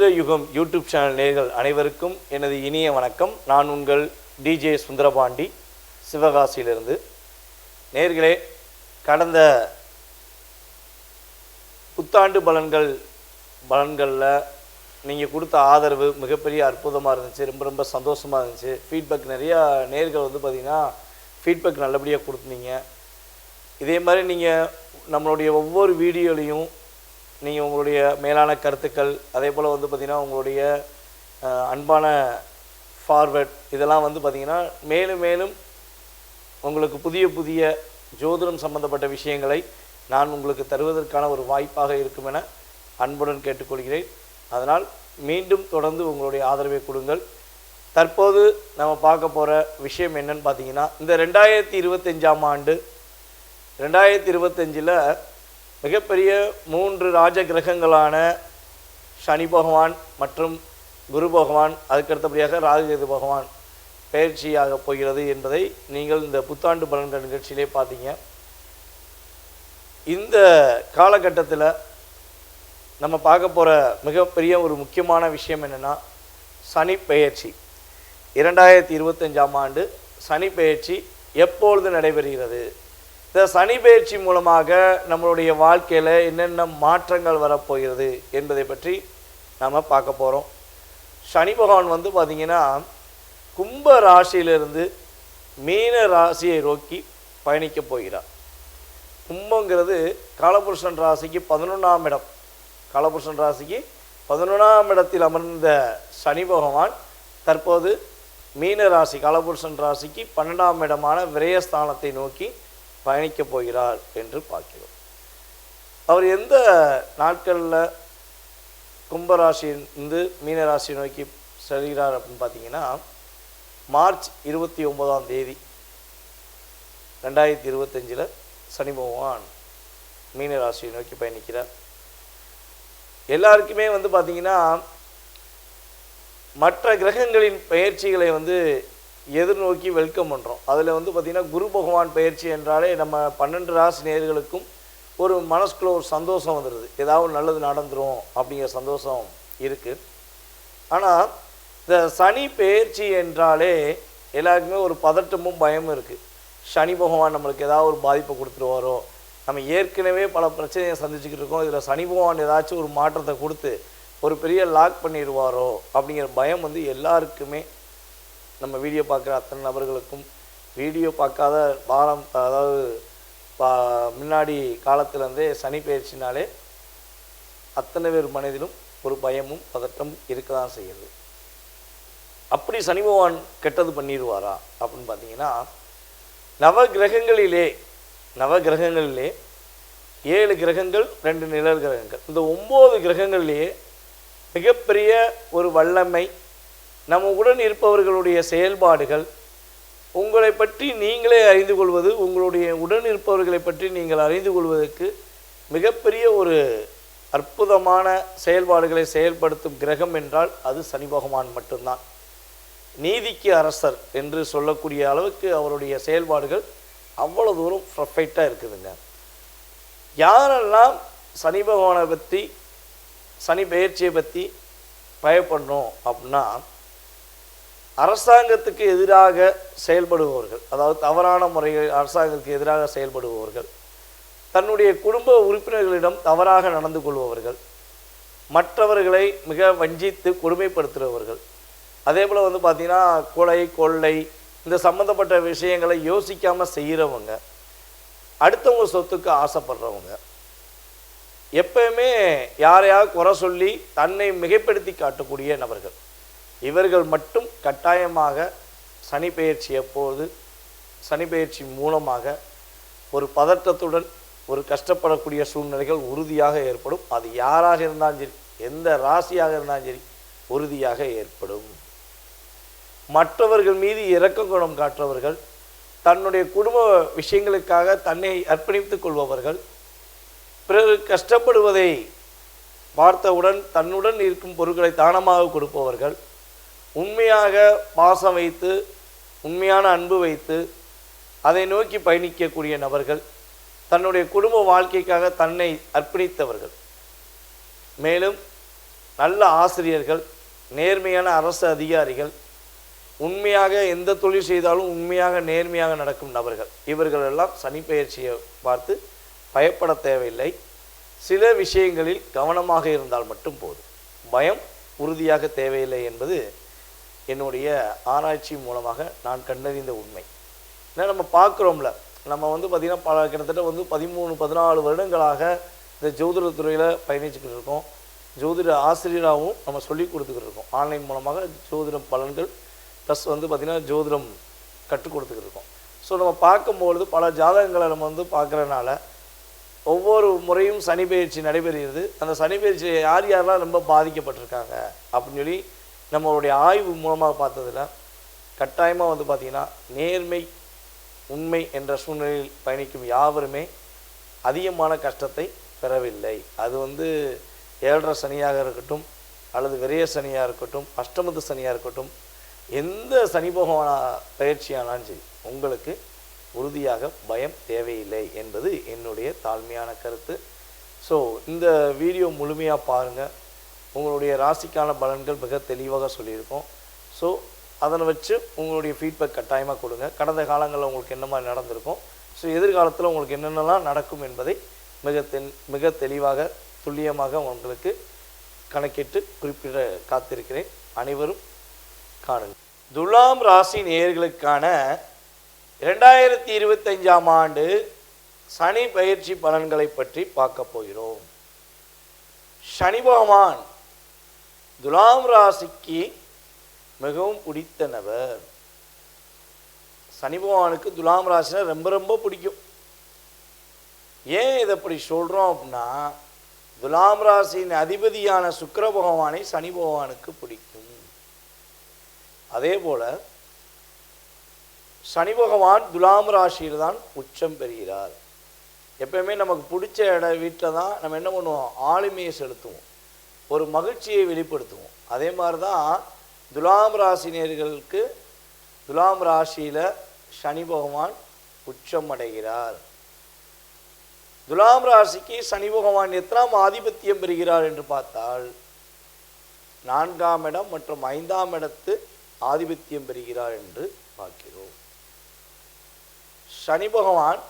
ஜோதிட யுகம் YouTube channel நேர்கள் அனைவருக்கும் எனது இனிய வணக்கம். நான் உங்கள் டிஜே சுந்தரபாண்டி சிவகாசியிலிருந்து. நேர்களே கடந்த புத்தாண்டு பலன்கள் பலன்களில் நீங்கள் கொடுத்த ஆதரவு மிகப்பெரிய அற்புதமாக இருந்துச்சு. ரொம்ப ரொம்ப சந்தோஷமாக இருந்துச்சு. ஃபீட்பேக் நிறையா நேர்கள் வந்து பார்த்திங்கன்னா ஃபீட்பேக் நல்லபடியாக கொடுத்துனீங்க இதே மாதிரி நீங்கள் நம்மளுடைய ஒவ்வொரு வீடியோலையும் நீங்கள் உங்களுடைய மேலான கருத்துக்கள் அதே போல் வந்து பார்த்திங்கன்னா உங்களுடைய அன்பான ஃபார்வர்ட் இதெல்லாம் வந்து பார்த்திங்கன்னா மேலும் மேலும் உங்களுக்கு புதிய புதிய ஜோதிடம் சம்பந்தப்பட்ட விஷயங்களை நான் உங்களுக்கு தருவதற்கான ஒரு வாய்ப்பாக இருக்கும் என அன்புடன் கேட்டுக்கொள்கிறேன். அதனால் மீண்டும் தொடர்ந்து உங்களுடைய ஆதரவை கொடுங்கள். தற்போது நம்ம பார்க்க போகிற விஷயம் என்னன்னு பார்த்தீங்கன்னா இந்த ரெண்டாயிரத்தி இருபத்தஞ்சாம் ஆண்டு ரெண்டாயிரத்தி இருபத்தஞ்சில் மிகப்பெரிய மூன்று ராஜ கிரகங்களான சனி பகவான் மற்றும் குரு பகவான் அதுக்கடுத்தபடியாக ராகுகேது பகவான் பயிற்சியாக போகிறது என்பதை நீங்கள் இந்த புத்தாண்டு பலன்கள் நிகழ்ச்சியிலே பார்த்தீங்க. இந்த காலகட்டத்தில் நம்ம பார்க்க போகிற மிகப்பெரிய ஒரு முக்கியமான விஷயம் என்னென்னா சனி பெயர்ச்சி. இரண்டாயிரத்தி இருபத்தஞ்சாம் ஆண்டு சனி பெயர்ச்சி எப்பொழுது நடைபெறுகிறது? இந்த சனி பயிற்சி மூலமாக நம்மளுடைய வாழ்க்கையில் என்னென்ன மாற்றங்கள் வரப்போகிறது என்பதை பற்றி நாம் பார்க்க போகிறோம் சனி பகவான் வந்து பார்த்திங்கன்னா கும்ப ராசியிலிருந்து மீன ராசியை நோக்கி பயணிக்க போகிறார். கும்பங்கிறது காலபுருஷன் ராசிக்கு பதினொன்றாம் இடம். காலபுருஷன் ராசிக்கு பதினொன்றாம் இடத்தில் அமர்ந்த சனி பகவான் தற்போது மீன ராசி காலபுருஷன் ராசிக்கு பன்னெண்டாம் இடமான விரயஸ்தானத்தை நோக்கி பயணிக்கப் போகிறார் என்று பார்க்கிறோம். அவர் எந்த நாட்களில் கும்பராசியிலிருந்து மீனராசி நோக்கி செல்கிறார் அப்படின்னு பார்த்தீங்கன்னா மார்ச் இருபத்தி ஒன்பதாம் தேதி ரெண்டாயிரத்தி இருபத்தஞ்சில் சனி பகவான் மீனராசியை நோக்கி பயணிக்கிறார். எல்லாருக்குமே வந்து பார்த்திங்கன்னா மற்ற கிரகங்களின் பயிற்சிகளை வந்து எதிர்நோக்கி வெல்கம் பண்ணுறோம் அதில் வந்து பார்த்திங்கன்னா குரு பகவான் பயிற்சி என்றாலே நம்ம பன்னெண்டு ராசி நேர்களுக்கும் ஒரு மனசுக்குள்ள ஒரு சந்தோஷம் வந்துடுது ஏதாவது நல்லது நடந்துடும் அப்படிங்கிற சந்தோஷம் இருக்குது ஆனால் இந்த சனி பயிற்சி என்றாலே எல்லாருக்குமே ஒரு பதட்டமும் பயமும் இருக்குது சனி பகவான் நம்மளுக்கு ஏதாவது ஒரு பாதிப்பை கொடுத்துருவாரோ? நம்ம ஏற்கனவே பல பிரச்சனையை சந்திச்சுக்கிட்டு இருக்கோம். இதில் சனி பகவான் ஏதாச்சும் ஒரு மாற்றத்தை கொடுத்து ஒரு பெரிய லாக் பண்ணிடுவாரோ? அப்படிங்கிற பயம் வந்து எல்லாருக்குமே நம்ம வீடியோ பார்க்குற அத்தனை நபர்களுக்கும் வீடியோ பார்க்காத வாரம் அதாவது பா முன்னாடி காலத்துலேருந்தே சனி பயிற்சினாலே அத்தனை பேர் மனதிலும் ஒரு பயமும் பதட்டமும் இருக்க தான் செய்யுது. அப்படி சனி பகவான் கெட்டது பண்ணிடுவாரா அப்படின்னு பார்த்தீங்கன்னா நவ கிரகங்களிலே நவ கிரகங்களிலே ஏழு கிரகங்கள் ரெண்டு நிழல் கிரகங்கள். இந்த ஒம்பது கிரகங்களிலேயே மிகப்பெரிய ஒரு வல்லமை நம்ம உடன் இருப்பவர்களுடைய செயல்பாடுகள் உங்களை பற்றி நீங்களே அறிந்து கொள்வது உங்களுடைய உடன் இருப்பவர்களை பற்றி நீங்கள் அறிந்து கொள்வதற்கு மிகப்பெரிய ஒரு அற்புதமான செயல்பாடுகளை செயல்படுத்தும் கிரகம் என்றால் அது சனி பகவான் மட்டும்தான். நீதிக்கு அரசர் என்று சொல்லக்கூடிய அளவுக்கு அவருடைய செயல்பாடுகள் அவ்வளோ தூரம் பர்ஃபெக்டாக இருக்குதுங்க. யாரெல்லாம் சனி பகவானை பற்றி சனி பயிற்சியை பற்றி பயப்படணும் அப்படின்னா அரசாங்கத்துக்கு எதிராக செயல்படுபவர்கள் அதாவது தவறான முறையில் அரசாங்கத்துக்கு எதிராக செயல்படுபவர்கள் தன்னுடைய குடும்ப உறுப்பினர்களிடம் தவறாக நடந்து கொள்பவர்கள் மற்றவர்களை மிக வஞ்சித்து கொடுமைப்படுத்துகிறவர்கள். அதே போல் வந்து பார்த்திங்கன்னா கொலை கொள்ளை இந்த சம்மந்தப்பட்ட விஷயங்களை யோசிக்காமல் செய்கிறவங்க அடுத்தவங்க சொத்துக்கு ஆசைப்படுறவங்க எப்பயுமே யாரையாவது குறை சொல்லி தன்னை மிகைப்படுத்தி காட்டக்கூடிய நபர்கள். இவர்கள் மட்டும் கட்டாயமாக சனி பெயர்ச்சி எப்போது? சனி பெயர்ச்சி மூலமாக ஒரு பதற்றத்துடன் ஒரு கஷ்டப்படக்கூடிய சூழ்நிலைகள் உறுதியாக ஏற்படும். அது யாராக இருந்தாலும் சரி எந்த ராசியாக இருந்தாலும் சரி உறுதியாக ஏற்படும். மற்றவர்கள் மீது இரக்க குணம் காற்றவர்கள் தன்னுடைய குடும்ப விஷயங்களுக்காக தன்னை அர்ப்பணித்துக் கொள்பவர்கள் பிறகு கஷ்டப்படுவதை பார்த்தவுடன் தன்னுடன் இருக்கும் பொருட்களை தானமாக கொடுப்பவர்கள் உண்மையாக பாசம் வைத்து உண்மையான அன்பு வைத்து அதை நோக்கி பயணிக்கக்கூடிய நபர்கள் தன்னுடைய குடும்ப வாழ்க்கைக்காக தன்னை அர்ப்பணித்தவர்கள். மேலும் நல்ல ஆசிரியர்கள் நேர்மையான அரசு அதிகாரிகள் உண்மையாக எந்த தொழில் செய்தாலும் உண்மையாக நேர்மையாக நடக்கும் நபர்கள். இவர்கள் எல்லாம் சனி பார்த்து பயப்பட தேவையில்லை. சில விஷயங்களில் கவனமாக இருந்தால் மட்டும் போதும். பயம் உறுதியாக தேவையில்லை என்பது என்னுடைய ஆராய்ச்சி மூலமாக நான் கண்டறிந்த உண்மை. ஏன்னா நம்ம பார்க்குறோம்ல நம்ம வந்து பார்த்திங்கன்னா பல கிட்டத்தட்ட வந்து பதிமூணு பதினாலு வருடங்களாக இந்த ஜோதிட துறையில் பயணிச்சுக்கிட்டு இருக்கோம். ஜோதிட ஆசிரியராகவும் நம்ம சொல்லி கொடுத்துக்கிட்டு இருக்கோம். ஆன்லைன் மூலமாக ஜோதிடம் பலன்கள் ப்ளஸ் வந்து பார்த்திங்கன்னா ஜோதிடம் கற்றுக் கொடுத்துக்கிட்டு இருக்கோம். ஸோ நம்ம பார்க்கும்பொழுது பல ஜாதகங்களை நம்ம வந்து பார்க்குறனால ஒவ்வொரு முறையும் சனி பயிற்சி நடைபெறுகிறது. அந்த சனி பயிற்சி யார் யாரெல்லாம் ரொம்ப பாதிக்கப்பட்டிருக்காங்க அப்படின்னு சொல்லி நம்மளுடைய ஆய்வு மூலமாக பார்த்ததில் கட்டாயமாக வந்து பார்த்திங்கன்னா நேர்மை உண்மை என்ற சூழ்நிலையில் பயணிக்கும் யாவருமே அதிகமான கஷ்டத்தை பெறவில்லை. அது வந்து ஏழரை சனியாக இருக்கட்டும் அல்லது விரைய சனியாக இருக்கட்டும் அஷ்டமத்து சனியாக இருக்கட்டும் எந்த சனி பகவான பயிற்சியானாலும் சரி உங்களுக்கு உறுதியாக பயம் தேவையில்லை என்பது என்னுடைய தாழ்மையான கருத்து. ஸோ இந்த வீடியோ முழுமையாக பாருங்கள் உங்களுடைய ராசிக்கான பலன்கள் மிக தெளிவாக சொல்லியிருக்கோம். ஸோ அதனை வச்சு உங்களுடைய ஃபீட்பேக் கட்டாயமாக கொடுங்க. கடந்த காலங்களில் உங்களுக்கு என்ன மாதிரி நடந்திருக்கும்? ஸோ எதிர்காலத்தில் உங்களுக்கு என்னென்னலாம் நடக்கும் என்பதை மிக தென் மிக தெளிவாக துல்லியமாக உங்களுக்கு கணக்கிட்டு குறிப்பிட காத்திருக்கிறேன். அனைவரும் காணுங்கள். துலாம் ராசி நேர்களுக்கான இரண்டாயிரத்தி இருபத்தஞ்சாம் ஆண்டு சனி பயிற்சி பலன்களை பற்றி பார்க்க போகிறோம். சனி பகவான் துலாம் ராசிக்கு மிகவும் பிடித்த நபர் சனி பகவானுக்கு துலாம் ராசினா ரொம்ப ரொம்ப பிடிக்கும். ஏன் இதை அப்படி சொல்கிறோம் அப்படின்னா துலாம் ராசியின் அதிபதியான சுக்கர பகவானை சனி பகவானுக்கு பிடிக்கும். அதே போல் சனி பகவான் துலாம் ராசியில் தான் உச்சம் பெறுகிறார். எப்பயுமே நமக்கு பிடிச்ச இட வீட்டில் தான் நம்ம என்ன பண்ணுவோம்? ஆளுமையை செலுத்துவோம். ஒரு மகிழ்ச்சியை வெளிப்படுத்துவோம். அதே மாதிரி தான் துலாம் ராசினியர்களுக்கு துலாம் ராசியில் சனி பகவான் உச்சம் அடைகிறார். துலாம் ராசிக்கு சனி பகவான் எத்தனாம் ஆதிபத்தியம் பெறுகிறார் என்று பார்த்தால் நான்காம் இடம் மற்றும் ஐந்தாம் இடத்து ஆதிபத்தியம் பெறுகிறார் என்று பார்க்கிறோம். சனி பகவான்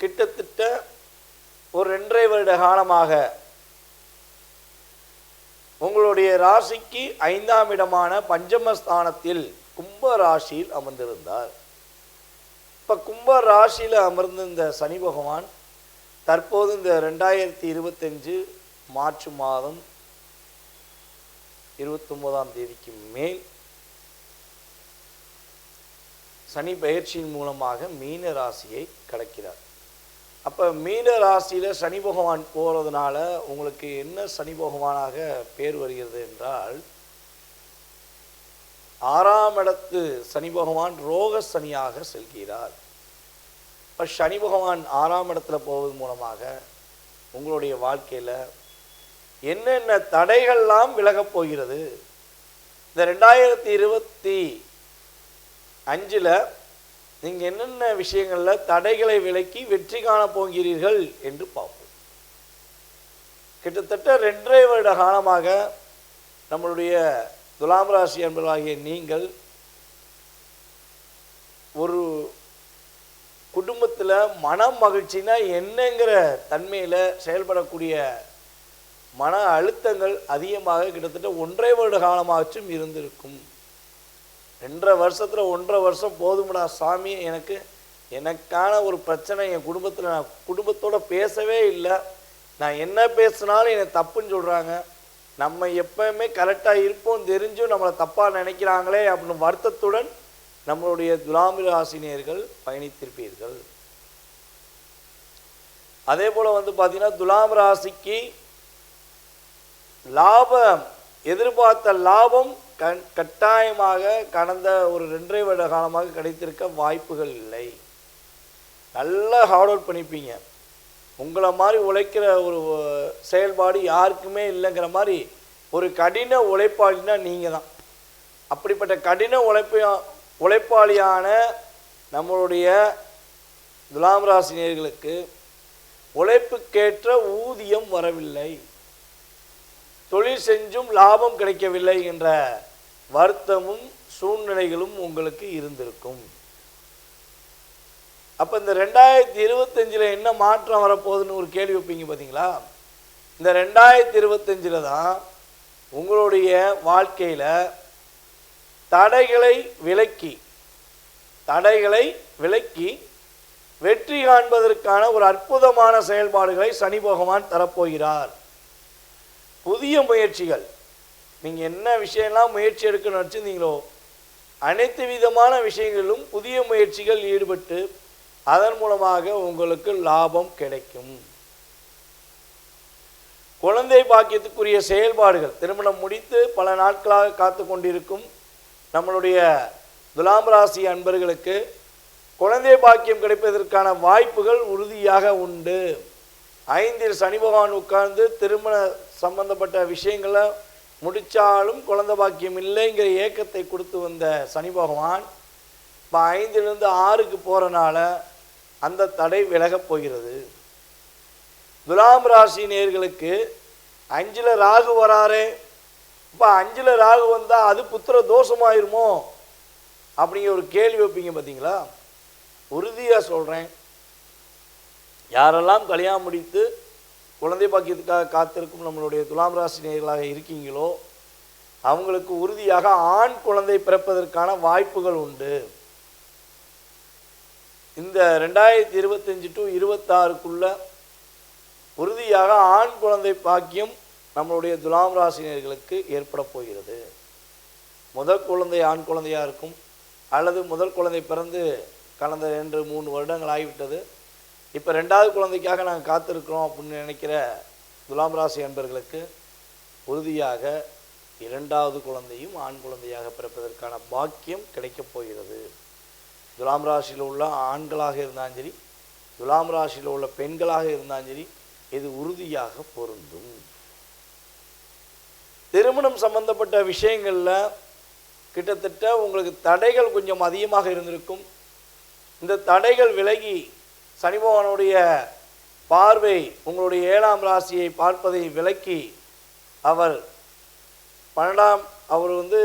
கிட்டத்தட்ட ஒரு ரெண்டரை வருட காலமாக உங்களுடைய ராசிக்கு ஐந்தாம் இடமான பஞ்சமஸ்தானத்தில் கும்ப ராசியில் அமர்ந்திருந்தார். இப்போ கும்ப ராசியில் அமர்ந்திருந்த சனி பகவான் தற்போது இந்த ரெண்டாயிரத்தி இருபத்தஞ்சு மார்ச் மாதம் இருபத்தொம்போதாம் தேதிக்கு மேல் சனி பயிற்சியின் மூலமாக மீன ராசியை கடக்கிறார். அப்போ மீன ராசியில் சனி பகவான் போகிறதுனால உங்களுக்கு என்ன சனி பகவானாக பேர் வருகிறது என்றால் ஆறாம் இடத்து சனி பகவான் ரோக சனியாக செல்கிறார். இப்போ சனி பகவான் ஆறாம் இடத்துல போவது மூலமாக உங்களுடைய வாழ்க்கையில் என்னென்ன தடைகள்லாம் விலகப் போகிறது? இந்த ரெண்டாயிரத்தி இருபத்தி அஞ்சில் நீங்கள் என்னென்ன விஷயங்களில் தடைகளை விலக்கி வெற்றி காணப் போகிறீர்கள் என்று பார்ப்போம். கிட்டத்தட்ட ரெண்டரை வருட காலமாக நம்மளுடைய துலாம் ராசி என்பதாகிய நீங்கள் ஒரு குடும்பத்தில் மன மகிழ்ச்சினா என்னங்கிற தன்மையில் செயல்படக்கூடிய மன அழுத்தங்கள் அதிகமாக கிட்டத்தட்ட ஒன்றரை வருட காலமாச்சும் இருந்திருக்கும். ரெண்டரை வருஷத்தில் ஒன்றரை வருஷம் போதும்டா சாமி எனக்கு எனக்கான ஒரு பிரச்சனை என் குடும்பத்தில் நான் குடும்பத்தோடு பேசவே இல்லை. நான் என்ன பேசினாலும் என்னை தப்புன்னு சொல்கிறாங்க நம்ம எப்பயுமே கரெக்டாக இருப்போம் தெரிஞ்சும் நம்மளை தப்பாக நினைக்கிறாங்களே அப்படின்னு வருத்தத்துடன் நம்மளுடைய துலாமிர ராசினியர்கள் பயணித்திருப்பீர்கள். அதே போல் வந்து பார்த்தீங்கன்னா துலாம் ராசிக்கு லாபம் எதிர்பார்த்த லாபம் கண் கட்டாயமாக கடந்த ஒரு ரெண்டரை வருட காலமாக கிடைத்திருக்க வாய்ப்புகள் இல்லை. நல்லா ஹார்ட் அவுட் பண்ணிப்பீங்க. உங்களை மாதிரி உழைக்கிற ஒரு செயல்பாடு யாருக்குமே இல்லைங்கிற மாதிரி ஒரு கடின உழைப்பாளினா நீங்கள் தான் அப்படிப்பட்ட கடின உழைப்பையா உழைப்பாளியான நம்மளுடைய துலாம் ராசினியர்களுக்கு உழைப்புக்கேற்ற ஊதியம் வரவில்லை. தொழில் செஞ்சும் லாபம் கிடைக்கவில்லை என்ற வருத்தமும் சூழ்நிலைகளும் உங்களுக்கு இருந்திருக்கும். அப்போ இந்த ரெண்டாயிரத்தி இருபத்தஞ்சில் என்ன மாற்றம் வரப்போகுதுன்னு ஒரு கேள்வி வைப்பீங்க பார்த்தீங்களா இந்த ரெண்டாயிரத்தி இருபத்தஞ்சில் தான் உங்களுடைய வாழ்க்கையில் தடைகளை விலக்கி தடைகளை விலக்கி வெற்றி காண்பதற்கான ஒரு அற்புதமான செயல்பாடுகளை சனி பகவான் தரப்போகிறார். புதிய முயற்சிகள் நீங்கள் என்ன விஷயம்லாம் முயற்சி எடுக்கணும்னு வச்சுருந்தீங்களோ அனைத்து விதமான விஷயங்களிலும் புதிய முயற்சிகள் ஈடுபட்டு அதன் மூலமாக உங்களுக்கு லாபம் கிடைக்கும். குழந்தை பாக்கியத்துக்குரிய செயல்பாடுகள் திருமணம் முடித்து பல நாட்களாக காத்து கொண்டிருக்கும் நம்மளுடைய துலாம் ராசி அன்பர்களுக்கு குழந்தை பாக்கியம் கிடைப்பதற்கான வாய்ப்புகள் உறுதியாக உண்டு. ஐந்தில் சனி பகவான் உட்கார்ந்து திருமண சம்பந்தப்பட்ட விஷயங்களை முடித்தாலும் குழந்த பாக்கியம் இல்லைங்கிற ஏக்கத்தை கொடுத்து வந்த சனி பகவான் இப்போ ஐந்திலிருந்து ஆறுக்கு போகிறனால அந்த தடை விலகப் போகிறது. துலாம் ராசி நேர்களுக்கு அஞ்சில் ராகு வராரே. இப்போ அஞ்சில் ராகு வந்தால் அது புத்திர தோஷமாயிருமோ? அப்படிங்கிற ஒரு கேள்வி வைப்பீங்க பார்த்தீங்களா உறுதியாக சொல்கிறேன் யாரெல்லாம் கல்யாணம் முடித்து குழந்தை பாக்கியத்துக்காக காத்திருக்கும் நம்மளுடைய துலாம் ராசி நேர்களாக இருக்கீங்களோ அவங்களுக்கு உறுதியாக ஆண் குழந்தை பிறப்பதற்கான வாய்ப்புகள் உண்டு. இந்த ரெண்டாயிரத்தி இருபத்தஞ்சி டு இருபத்தாறுக்குள்ள உறுதியாக ஆண் குழந்தை பாக்கியம் நம்மளுடைய துலாம் ராசினியர்களுக்கு ஏற்பட போகிறது. முதல் குழந்தை ஆண் குழந்தையாக இருக்கும் அல்லது முதல் குழந்தை பிறந்து கடந்த ரெண்டு மூணு வருடங்கள் ஆகிவிட்டது. இப்போ ரெண்டாவது குழந்தைக்காக நாங்கள் காத்திருக்கிறோம் அப்படின்னு நினைக்கிற துலாம் ராசி அன்பர்களுக்கு உறுதியாக இரண்டாவது குழந்தையும் ஆண் குழந்தையாக பிறப்பதற்கான பாக்கியம் கிடைக்கப் போகிறது. துலாம் ராசியில் உள்ள ஆண்களாக இருந்தாலும் சரி துலாம் ராசியில் உள்ள பெண்களாக இருந்தாலும் சரி இது உறுதியாக பொருந்தும். திருமணம் சம்பந்தப்பட்ட விஷயங்களில் கிட்டத்தட்ட உங்களுக்கு தடைகள் கொஞ்சம் அதிகமாக இருந்திருக்கும். இந்த தடைகள் விலகி சனிபகவானுடைய பார்வை உங்களுடைய ஏழாம் ராசியை பார்ப்பதை விலக்கி அவர் பன்னெண்டாம் அவர் வந்து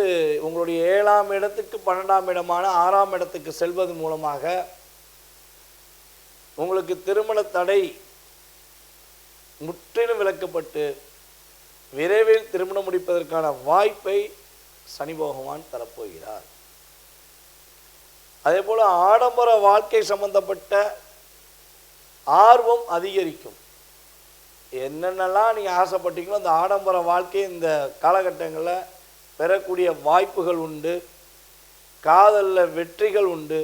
உங்களுடைய ஏழாம் இடத்துக்கு பன்னெண்டாம் இடமான ஆறாம் இடத்துக்கு செல்வது மூலமாக உங்களுக்கு திருமண தடை முற்றிலும் விளக்கப்பட்டு விரைவில் திருமணம் முடிப்பதற்கான வாய்ப்பை சனி பகவான் தரப்போகிறார். அதே போல் ஆடம்பர வாழ்க்கை சம்பந்தப்பட்ட ஆர்வம் அதிகரிக்கும். என்னென்னலாம் நீங்கள் ஆசைப்பட்டீங்களோ அந்த ஆடம்பர வாழ்க்கை இந்த காலகட்டங்களில் பெறக்கூடிய வாய்ப்புகள் உண்டு. காதலில் வெற்றிகள் உண்டு.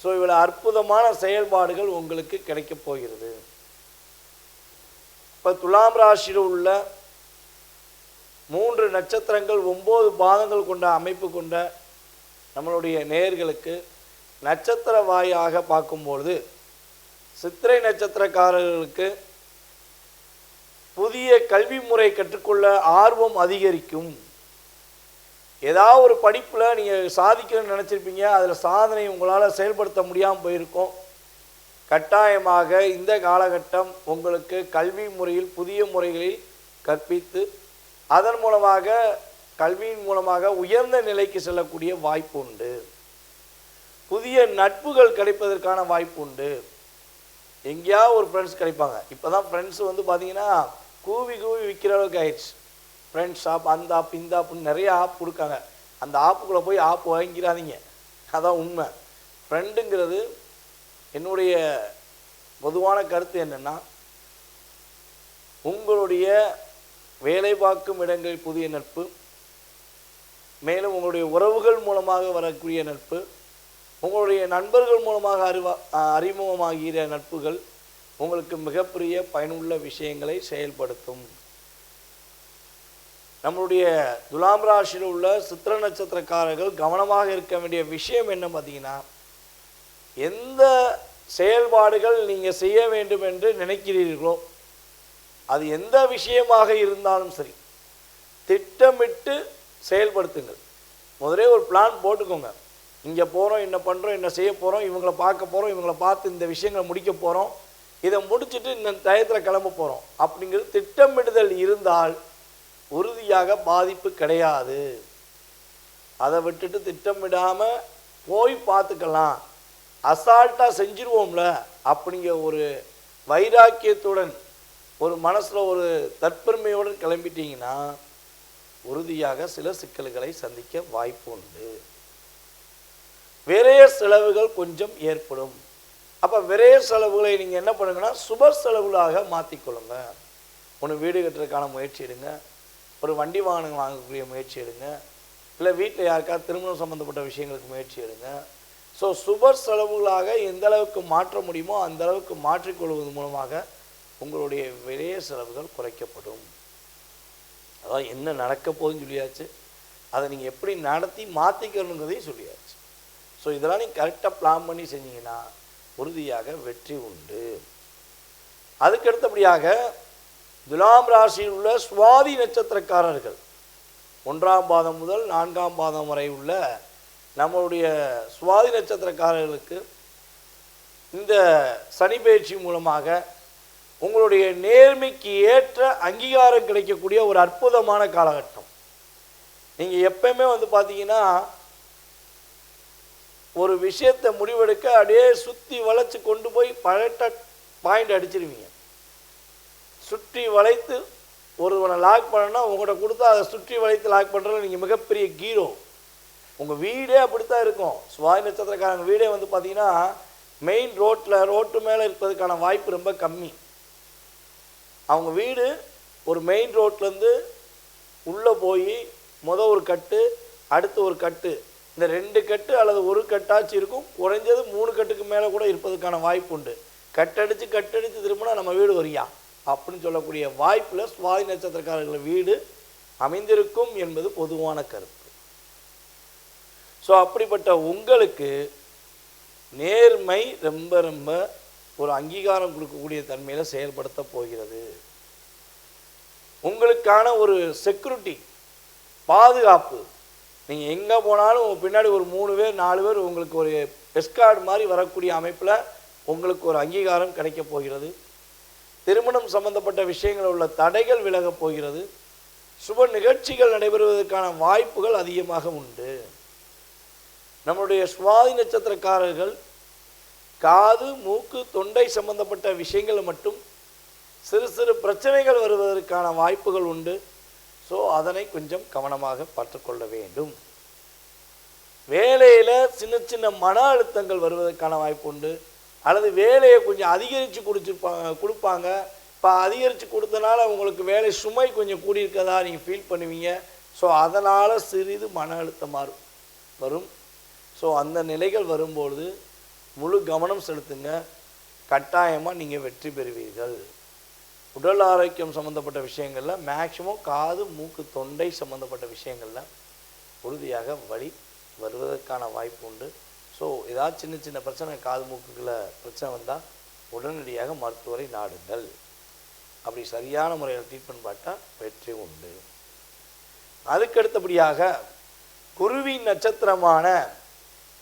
ஸோ இவ்வளோ அற்புதமான செயல்பாடுகள் உங்களுக்கு கிடைக்கப் போகிறது. இப்போ துலாம் ராசியில் உள்ள மூன்று நட்சத்திரங்கள் ஒம்பது பாதங்கள் கொண்ட அமைப்பு கொண்ட நம்மளுடைய நேர்களுக்கு நட்சத்திர வாயாக பார்க்கும்பொழுது சித்திரை நட்சத்திரக்காரர்களுக்கு புதிய கல்வி முறை கற்றுக்கொள்ள ஆர்வம் அதிகரிக்கும். ஏதாவது ஒரு படிப்பில் நீங்கள் சாதிக்கணும்னு நினச்சிருப்பீங்க அதில் சாதனை உங்களால் செயல்படுத்த முடியாமல் போயிருக்கும். கட்டாயமாக இந்த காலகட்டம் உங்களுக்கு கல்வி முறையில் புதிய முறைகளில் கற்பித்து அதன் மூலமாக கல்வியின் மூலமாக உயர்ந்த நிலைக்கு செல்லக்கூடிய வாய்ப்பு உண்டு. புதிய நட்புகள் கிடைப்பதற்கான வாய்ப்பு உண்டு. எங்கேயாவது ஒரு ஃப்ரெண்ட்ஸ் கிடைப்பாங்க. இப்போ தான் ஃப்ரெண்ட்ஸ் வந்து பார்த்தீங்கன்னா கூவி கூவி விற்கிற அளவுக்கு ஆயிடுச்சு. ஃப்ரெண்ட்ஸ் ஆப் அந்த ஆப் இந்த ஆப்புன்னு நிறைய ஆப் கொடுக்காங்க. அந்த ஆப்புக்குள்ளே போய் ஆப் வாங்கிக்கிறாதீங்க அதான் உண்மை. ஃப்ரெண்டுங்கிறது என்னுடைய பொதுவான கருத்து என்னென்னா உங்களுடைய வேலை பார்க்கும் இடங்களில் புதிய நட்பு மேலும் உங்களுடைய உறவுகள் மூலமாக வரக்கூடிய நட்பு உங்களுடைய நண்பர்கள் மூலமாக அறிவா அறிமுகமாகிற நட்புகள் உங்களுக்கு மிகப்பெரிய பயனுள்ள விஷயங்களை செயல்படுத்தும். நம்மளுடைய துலாம் ராசியில் உள்ள சித்திர நட்சத்திரக்காரர்கள் கவனமாக இருக்க வேண்டிய விஷயம் என்ன பார்த்தீங்கன்னா எந்த செயல்பாடுகள் நீங்கள் செய்ய வேண்டும் என்று நினைக்கிறீர்களோ அது எந்த விஷயமாக இருந்தாலும் சரி திட்டமிட்டு செயல்படுத்துங்கள். முதலே ஒரு பிளான் போட்டுக்கோங்க. இங்கே போகிறோம் என்ன பண்ணுறோம் என்ன செய்ய போகிறோம் இவங்களை பார்க்க போகிறோம் இவங்களை பார்த்து இந்த விஷயங்களை முடிக்க போகிறோம் இதை முடிச்சுட்டு இந்த டயத்தில் கிளம்ப போகிறோம் அப்படிங்கிறது திட்டமிடுதல் இருந்தால் உறுதியாக பாதிப்பு கிடையாது. அதை விட்டுட்டு திட்டமிடாமல் போய் பார்த்துக்கலாம். அசால்ட்டாக செஞ்சிருவோம்ல அப்படிங்கிற ஒரு வைராக்கியத்துடன் ஒரு மனசில் ஒரு தற்பெருமையுடன் கிளம்பிட்டீங்கன்னா உறுதியாக சில சிக்கல்களை சந்திக்க வாய்ப்பு உண்டு. விரைய செலவுகள் கொஞ்சம் ஏற்படும். அப்போ விரைய செலவுகளை நீங்கள் என்ன பண்ணுங்கன்னா சுப செலவுகளாக மாற்றிக்கொள்ளுங்க ஒன்று வீடு கட்டுறதுக்கான முயற்சி எடுங்க. ஒரு வண்டி வாகனம் வாங்கக்கூடிய முயற்சி எடுங்க. இல்லை வீட்டில் யாருக்காவது திருமணம் சம்மந்தப்பட்ட விஷயங்களுக்கு முயற்சி எடுங்க. ஸோ சுப செலவுகளாக எந்த அளவுக்கு மாற்ற முடியுமோ அந்த அளவுக்கு மாற்றிக்கொள்வது மூலமாக உங்களுடைய விரைய செலவுகள் குறைக்கப்படும். அதாவது என்ன நடக்க போகுதுன்னு சொல்லியாச்சு. அதை நீங்கள் எப்படி நடத்தி மாற்றிக்கணுங்கிறதையும் சொல்லியாச்சு. ஸோ இதெல்லாம் நீங்கள் கரெக்டாக பிளான் பண்ணி செஞ்சீங்கன்னா உறுதியாக வெற்றி உண்டு. அதுக்கு அடுத்தபடியாக துலாம் ராசியில் உள்ள சுவாதி நட்சத்திரக்காரர்கள். ஒன்றாம் பாதம் முதல் நான்காம் பாதம் வரை உள்ள நம்மளுடைய சுவாதி நட்சத்திரக்காரர்களுக்கு இந்த சனி பயிற்சி மூலமாக உங்களுடைய நேர்மைக்கு ஏற்ற அங்கீகாரம் கிடைக்கக்கூடிய ஒரு அற்புதமான காலகட்டம். நீங்கள் எப்பயுமே வந்து பார்த்தீங்கன்னா ஒரு விஷயத்தை முடிவெடுக்க அப்படியே சுற்றி வளைச்சு கொண்டு போய் பழட்ட பாயிண்ட் அடிச்சிருவீங்க. சுற்றி வளைத்து ஒருவனை லாக் பண்ணனா உங்கள்கிட்ட கொடுத்தா அதை சுற்றி வளைத்து லாக் பண்ணுறது நீங்கள் மிகப்பெரிய கீரோ உங்கள் வீடே அப்படித்தான் இருக்கும். சுவாதி நட்சத்திரக்காரங்க வீடே வந்து பார்த்தீங்கன்னா மெயின் ரோட்டில் ரோட்டு மேலே இருப்பதுக்கான வாய்ப்பு ரொம்ப கம்மி. அவங்க வீடு ஒரு மெயின் ரோட்லேருந்து உள்ளே போய் முத ஒரு கட்டு அடுத்து ஒரு கட்டு. இந்த ரெண்டு கட்டு அல்லது ஒரு கட்டாச்சு இருக்கும் குறைஞ்சது மூணு கட்டுக்கு மேலே கூட இருப்பதுக்கான வாய்ப்பு உண்டு. கட்டடிச்சு கட்டடித்து திரும்பினா நம்ம வீடு வரியா? அப்படின்னு சொல்லக்கூடிய வாய்ப்பில் சுவாதி நட்சத்திரக்காரர்கள் வீடு அமைந்திருக்கும் என்பது பொதுவான கருத்து. ஸோ அப்படிப்பட்ட உங்களுக்கு நேர்மை ரொம்ப ரொம்ப ஒரு அங்கீகாரம் கொடுக்கக்கூடிய தன்மையில் செயல்படுத்த போகிறது. உங்களுக்கான ஒரு செக்யூரிட்டி பாதுகாப்பு நீங்கள் எங்கே போனாலும் உங்கள் பின்னாடி ஒரு மூணு பேர் நாலு பேர் உங்களுக்கு ஒரு எஸ்கார்டு மாதிரி வரக்கூடிய அமைப்பில் உங்களுக்கு ஒரு அங்கீகாரம் கிடைக்கப் போகிறது. திருமணம் சம்பந்தப்பட்ட விஷயங்கள் உள்ள தடைகள் விலகப் போகிறது. சுப நிகழ்ச்சிகள் நடைபெறுவதற்கான வாய்ப்புகள் அதிகமாக உண்டு. நம்முடைய சுவாதி நட்சத்திரக்காரர்கள் காது மூக்கு தொண்டை சம்பந்தப்பட்ட விஷயங்கள் மட்டும் சிறு சிறு பிரச்சனைகள் வருவதற்கான வாய்ப்புகள் உண்டு. ஸோ அதனை கொஞ்சம் கவனமாக பார்த்துக்கொள்ள வேண்டும். வேலையில் சின்ன சின்ன மன அழுத்தங்கள் வருவதற்கான வாய்ப்பு உண்டு. அல்லது வேலையை கொஞ்சம் அதிகரித்து கொடுத்துருப்பாங்க கொடுப்பாங்க. இப்போ அதிகரித்து கொடுத்தனால உங்களுக்கு வேலை சுமை கொஞ்சம் கூடியிருக்கதா நீங்கள் ஃபீல் பண்ணுவீங்க. ஸோ அதனால் சிறிது மன அழுத்தம் மாறும் வரும். ஸோ அந்த நிலைகள் வரும்பொழுது முழு கவனம் செலுத்துங்க. கட்டாயமாக நீங்கள் வெற்றி பெறுவீர்கள். உடல் ஆரோக்கியம் சம்மந்தப்பட்ட விஷயங்களில் மேக்சிமம் காது மூக்கு தொண்டை சம்மந்தப்பட்ட விஷயங்களில் உறுதியாக வழி வருவதற்கான வாய்ப்பு உண்டு. ஸோ ஏதாவது சின்ன சின்ன பிரச்சனை காது மூக்குகளை பிரச்சனை வந்தால் உடனடியாக மருத்துவரை நாடுங்கள். அப்படி சரியான முறையில் ட்ரீட்மெண்ட் பார்த்தா வெற்றி உண்டு. அதுக்கு அடுத்தபடியாக நட்சத்திரமான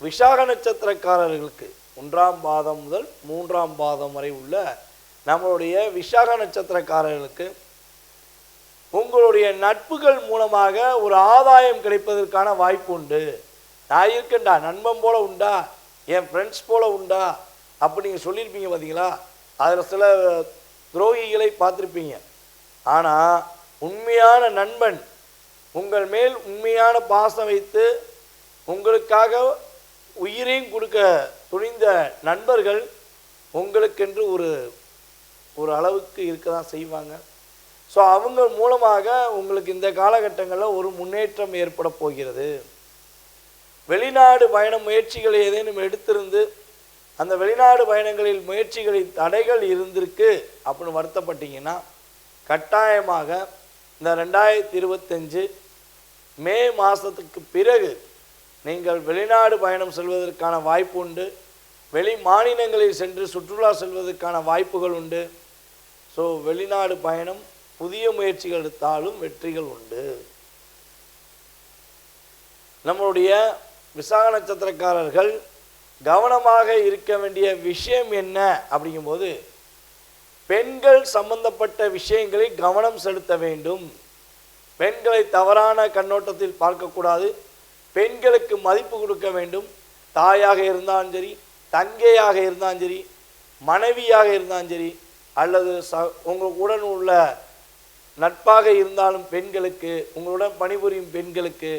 விஷாக நட்சத்திரக்காரர்களுக்கு ஒன்றாம் பாதம் முதல் மூன்றாம் பாதம் வரை உள்ள நம்மளுடைய விஷாக நட்சத்திரக்காரர்களுக்கு உங்களுடைய நட்புகள் மூலமாக ஒரு ஆதாயம் கிடைப்பதற்கான வாய்ப்பு உண்டு. நான் இருக்கேன்டா நண்பன் போல உண்டா என் ஃப்ரெண்ட்ஸ் போல உண்டா அப்படி நீங்கள் சொல்லியிருப்பீங்க பார்த்தீங்களா அதில் சில துரோகிகளை பார்த்துருப்பீங்க. ஆனால் உண்மையான நண்பன் உங்கள் மேல் உண்மையான பாசம் வைத்து உங்களுக்காக உயிரையும் கொடுக்க துணிந்த நண்பர்கள் உங்களுக்கென்று ஒரு ஒரு அளவுக்கு இருக்க தான் செய்வாங்க. ஸோ அவங்க மூலமாக உங்களுக்கு இந்த காலகட்டங்களில் ஒரு முன்னேற்றம் ஏற்பட போகிறது. வெளிநாடு பயண முயற்சிகளை ஏதேனும் எடுத்திருந்து அந்த வெளிநாடு பயணங்களில் முயற்சிகளின் தடைகள் இருந்திருக்கு அப்படின்னு வருத்தப்பட்டீங்கன்னா கட்டாயமாக இந்த ரெண்டாயிரத்தி இருபத்தஞ்சு மே மாதத்துக்கு பிறகு நீங்கள் வெளிநாடு பயணம் செல்வதற்கான வாய்ப்பு உண்டு. வெளி மாநிலங்களில் சென்று சுற்றுலா செல்வதற்கான வாய்ப்புகள் உண்டு. ஸோ வெளிநாடு பயணம் புதிய முயற்சிகள் எடுத்தாலும் வெற்றிகள் உண்டு. நம்மளுடைய விசாக நட்சத்திரக்காரர்கள் கவனமாக இருக்க வேண்டிய விஷயம் என்ன அப்படிங்கும்போது பெண்கள் சம்பந்தப்பட்ட விஷயங்களில் கவனம் செலுத்த வேண்டும். பெண்களை தவறான கண்ணோட்டத்தில் பார்க்கக்கூடாது. பெண்களுக்கு மதிப்பு கொடுக்க வேண்டும். தாயாக இருந்தாலும் சரி தங்கையாக இருந்தாலும் சரி மனைவியாக இருந்தாலும் சரி அல்லது ச உங்களுடன் உள்ள நட்பாக இருந்தாலும் பெண்களுக்கு உங்களுடன் பணிபுரியும் பெண்களுக்கு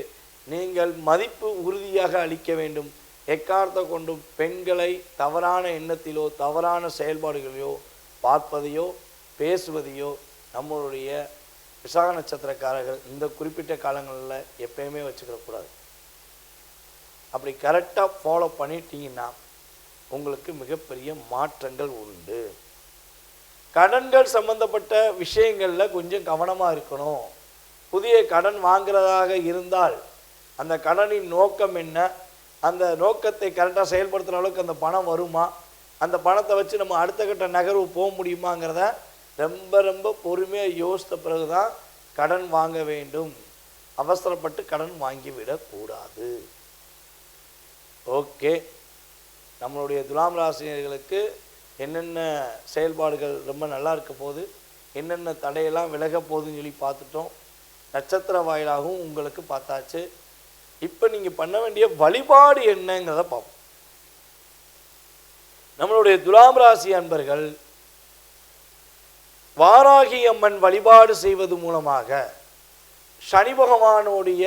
நீங்கள் மதிப்பு உறுதியாக அளிக்க வேண்டும். எக்காரத்தை கொண்டும் பெண்களை தவறான எண்ணத்திலோ தவறான செயல்பாடுகளையோ பார்ப்பதையோ பேசுவதையோ நம்மளுடைய விசாக நட்சத்திரக்காரர்கள் இந்த குறிப்பிட்ட காலங்களில் எப்பயுமே வச்சுக்கிடக்கூடாது அப்படி கரெக்டாக ஃபாலோ பண்ணிட்டீங்கன்னா உங்களுக்கு மிகப்பெரிய மாற்றங்கள் உண்டு. கடன்கள் சம்பந்தப்பட்ட விஷயங்களில் கொஞ்சம் கவனமாக இருக்கணும். புதிய கடன் வாங்குறதாக இருந்தால் அந்த கடனின் நோக்கம் என்ன? அந்த நோக்கத்தை கரெக்டாக செயல்படுத்துகிற அளவுக்கு அந்த பணம் வருமா? அந்த பணத்தை வச்சு நம்ம அடுத்த கட்ட நகர்வு போக முடியுமாங்கிறத ரொம்ப ரொம்ப பொறுமையாக யோசித்த பிறகு தான் கடன் வாங்க வேண்டும். அவசரப்பட்டு கடன் வாங்கிவிடக்கூடாது ஓகே நம்மளுடைய துலாம் ராசினியர்களுக்கு என்னென்ன செயல்பாடுகள் ரொம்ப நல்லா இருக்க போகுது என்னென்ன தடையெல்லாம் விலக போகுதுன்னு சொல்லி பார்த்துட்டோம். நட்சத்திர வாயிலாகவும் உங்களுக்கு பார்த்தாச்சு. இப்போ நீங்கள் பண்ண வேண்டிய வழிபாடு என்னங்கிறத பார்ப்போம். நம்மளுடைய துலாம் ராசி அன்பர்கள் வாராகி அம்மன் வழிபாடு செய்வது மூலமாக சனி பகவானுடைய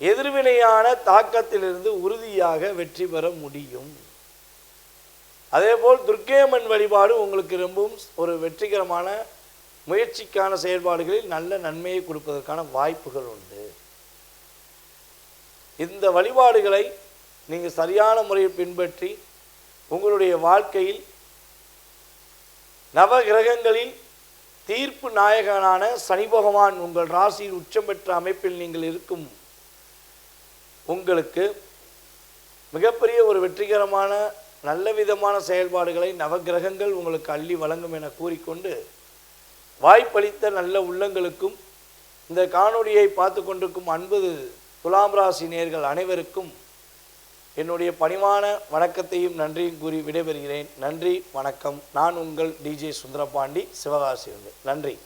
எதிர்வினையான தாக்கத்திலிருந்து உறுதியாக வெற்றி பெற முடியும். அதேபோல் துர்க்கேமன் வழிபாடு உங்களுக்கு ரொம்பவும் ஒரு வெற்றிகரமான முயற்சிக்கான செயல்பாடுகளில் நல்ல நன்மையை கொடுப்பதற்கான வாய்ப்புகள் உண்டு. இந்த வழிபாடுகளை நீங்கள் சரியான முறையில் பின்பற்றி உங்களுடைய வாழ்க்கையில் நவ கிரகங்களில் தீர்ப்பு நாயகனான சனி பகவான் உங்கள் ராசியில் உச்சம் பெற்ற அமைப்பில் நீங்கள் இருக்கும் உங்களுக்கு மிகப்பெரிய ஒரு வெற்றிகரமான நல்ல விதமான செயல்பாடுகளை நவகிரகங்கள் உங்களுக்கு அள்ளி வழங்கும் என கூறிக்கொண்டு வாய்ப்பளித்த நல்ல உள்ளங்களுக்கும் இந்த காணொளியை பார்த்து கொண்டிருக்கும் அன்பு துலாம் ராசி நேர்கள் அனைவருக்கும் என்னுடைய பணிவான வணக்கத்தையும் நன்றியும் கூறி விடைபெறுகிறேன். நன்றி வணக்கம். நான் உங்கள் டிஜே சுந்தரபாண்டி சிவகாசி நன்றி.